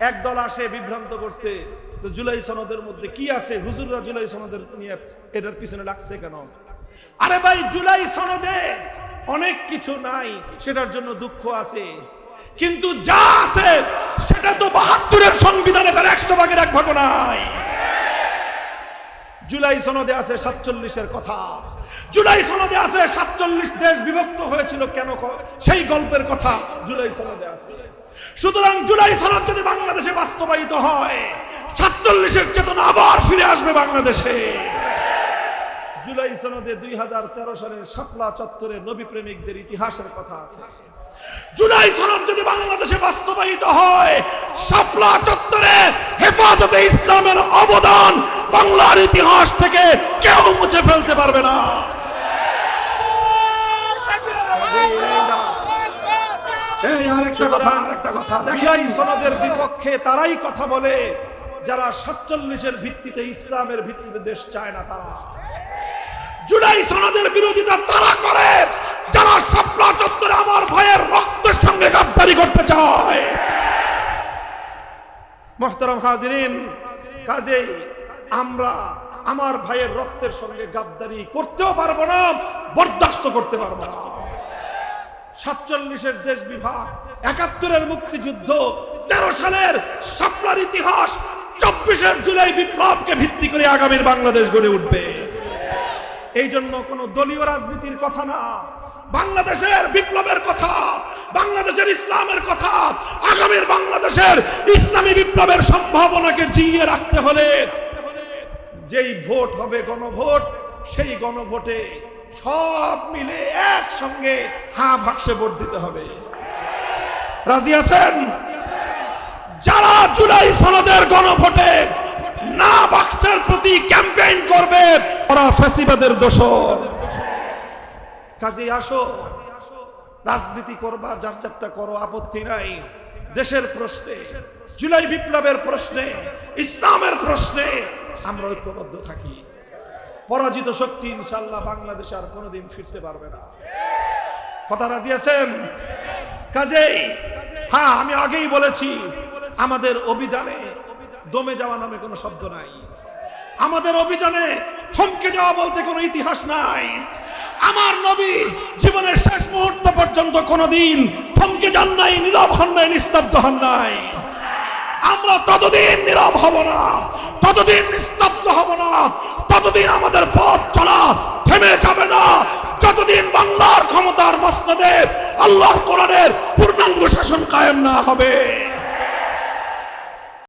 একদল আসে বিভ্রান্ত করতে। জুলাই সনদের মধ্যে কি আছে? হুজুররা জুলাই সনদের নিয়ে এটার পিছনে লাগছে কেন? আরে ভাই, জুলাই সনদে অনেক কিছু নাই, সেটার জন্য দুঃখ আছে। কিন্তু যা আছে, সেটা তো বাহাত্তরের সংবিধানে তার একশো ভাগের এক ভাগ নাই। জুলাই সনদে আছে সাতচল্লিশের কথা। জুলাই সনদে আছে সাতচল্লিশ দেশ বিভক্ত হয়েছিল কেন সেই গল্পের কথা জুলাই সনদে আছে। সুতরাং জুলাই সনদ যদি বাংলাদেশে বাস্তবায়িত হয়, সাতচল্লিশের চেতনা আবার ফিরে আসবে বাংলাদেশে। জুলাই সনদে দুই হাজার তেরো সালের শাপলা চত্বরে নবী প্রেমিকদের ইতিহাসের কথা আছে। জুলাই সনদ যদি বাংলাদেশে বাস্তবায়িত হয়, শাপলা চত্বরে হেফাজতে ইসলামের অবদান বাংলার ইতিহাস থেকে কেউ মুছে ফেলতে পারবে না। কথা, বিপক্ষে তারাই বলে যারা সাতচল্লিশের ভিত্তিতে ইসলামের ভিত্তিতে দেশ চায় না তারা। জুলাই সনদের বিরোধিতা তারা করে যারা চত্বরে আমার ভাইয়ের রক্তের সঙ্গে গাদ্দারি করতে চায়। মোহতারাম হাজিরিন কাজেই আমরা আমার ভাইয়ের রক্তের সঙ্গে গাদ্দারি করতেও পারব না, বরদাস্ত করতে পারব না। সাতচল্লিশের দেশ বিভাগ, একাত্তরের মুক্তিযুদ্ধ, তেরো সালের শাপলার ইতিহাস, চব্বিশের জুলাই বিপ্লবকে ভিত্তি করে আগামীর বাংলাদেশ গড়ে উঠবে। এই জন্য কোন দলীয় রাজনীতির কথা না, বাংলাদেশের বিপ্লবের কথা, বাংলাদেশের ইসলামের কথা, আগামীর বাংলাদেশের ইসলামী বিপ্লবের সম্ভাবনাকে জিইয়ে রাখতে হলে যেই ভোট হবে গণভোট, সেই গণভোটে সব মিলে একসঙ্গে হা ভাগসে ভোট দিতে হবে। রাজি আছেন? যারা জুলাই সনদের গণভোটে না বাক্সের প্রতি ক্যাম্পেইন করবে, ওরা ফ্যাসিবাদের দোষর। কাজে আসো। রাজনীতি করবা, যার যারটা করো, আপত্তি নাই। দেশের প্রশ্নে, জুলাই বিপ্লবের প্রশ্নে, ইসলামের প্রশ্নে আমরা ঐক্যবদ্ধ থাকি। পরাজিত শক্তি ইনশাল্লাহ বাংলাদেশে আর কোনোদিন ফিরতে পারবে না। কথা রাজি আছেন? কাজেই। হ্যাঁ আমি আগেই বলেছি, আমাদের অভিধানে দমে যাওয়া নামে কোনো শব্দ নাই। আমাদের অভিযানে থমকে যাওয়া বলতে কোনো ইতিহাস নাই। আমার নবী জীবনের শেষ মুহূর্ত পর্যন্ত কোনোদিন থমকে যান নাই, নীরব হন নাই, নিস্তব্ধ হন নাই। আমরা ততদিন নীরব হব না, ততদিন নিস্তব্ধ হব না, ততদিন আমাদের পথ চলা থেমে যাবে না। যতদিন বাংলার ক্ষমতার মসনদে আল্লাহর কোরআনের পূর্ণাঙ্গ শাসন কায়েম না হবে।